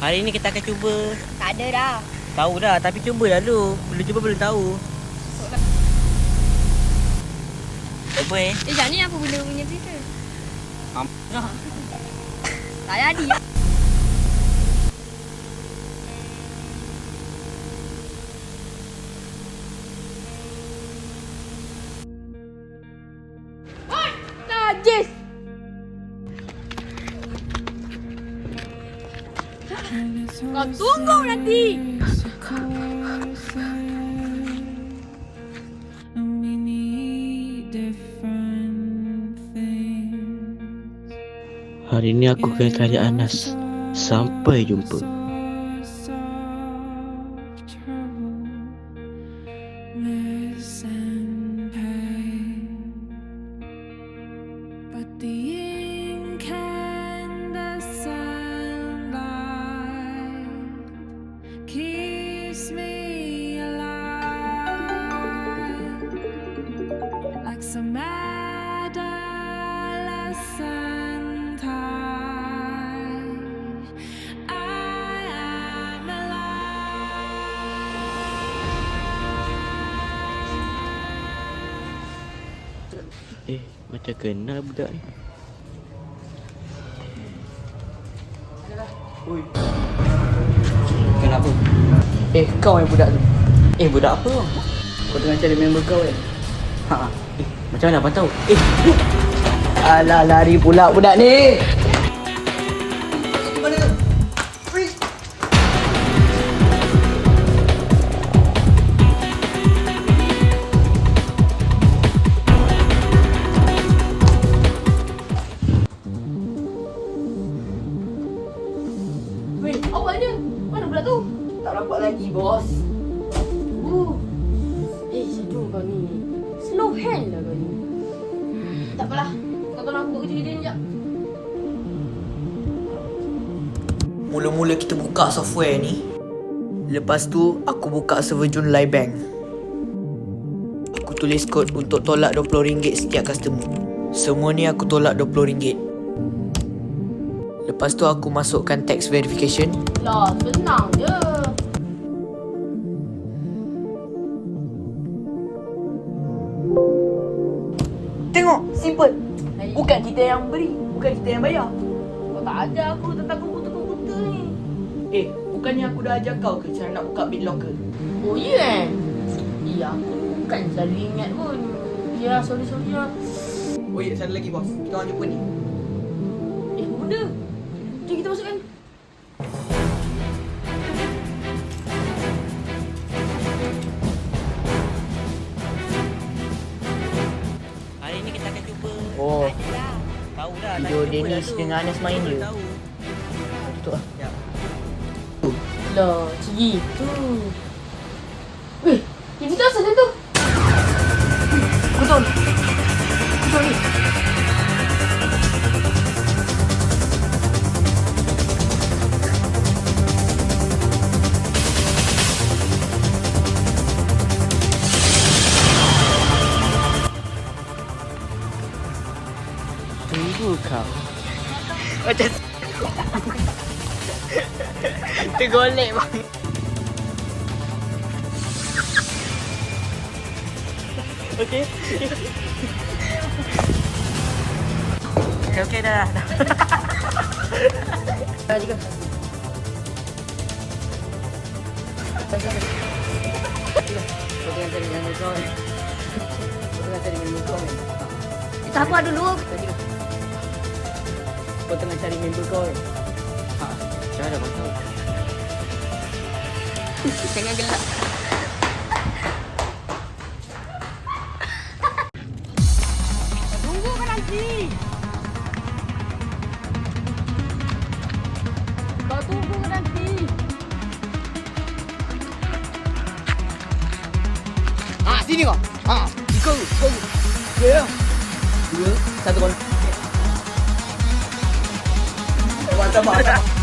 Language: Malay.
Hari ni kita akan cuba. Tak ada dah. Tahu dah tapi cuba dah dulu. Belum cuba belum tahu. Apa eh? Eh, jangan ni apa benda punya cerita? Am. Tak jadi. Najis! Kau tunggu nanti! We need different things. Hari ni aku kena cari Anas. Sampai jumpa. Keeps me alive like some adolescent high. I am Eh, macam kenal budak ni. Kenapa? Eh, kau yang budak tu. Eh budak apa kau? Kau tengah cari member kau kan? Ha. Eh, macam mana abang tahu? Eh, Alah lari pula budak ni. Weh, awaknya? Mana pula tu? Tak nampak lagi bos. Uh. Eh, syedul kau ni. Slow hand lah kau ni. Tak apalah. Kau tolong aku kerja dia sekejap. Mula-mula kita buka software ni. Lepas tu aku buka server Junlai Bank. Aku tulis kod untuk tolak RM20 setiap customer. Semua ni aku tolak RM20. Lepas tu aku masukkan tax verification. Lah, senang je. Tengok, simple. Bukan kita yang beri, bukan kita yang bayar. Kau tak ajar aku tentang komputer-komputer ni. Eh, bukannya aku dah ajar kau ke cara nak buka BitLocker? Oh, ya eh? Iya, aku bukan selalu ingat pun. Ya, sorry, sorry lah. Oh ya, satu lagi bos. Kita orang jumpa ni. Eh, benda? Jom kita masukkan. Video Dennis dengan Anas main dia. Tutup lah. Ya. Lah, macam gitu. Kau. Macam Tergolek bang. Okey. Okey okey dah dah. Dah juga. Kau tengah cari yang kau ni. Kau tengah cari member kau ni. Kita apa dulu? Kau tengah cari member kau ni. Ha, macam mana bang tahu? Jangan gelap. Tunggu kan nanti. Kau tunggu kan nanti. Ha, sini kau. Ha, ikut. Ikut. Ya. Dua, satu kon. Macam mana?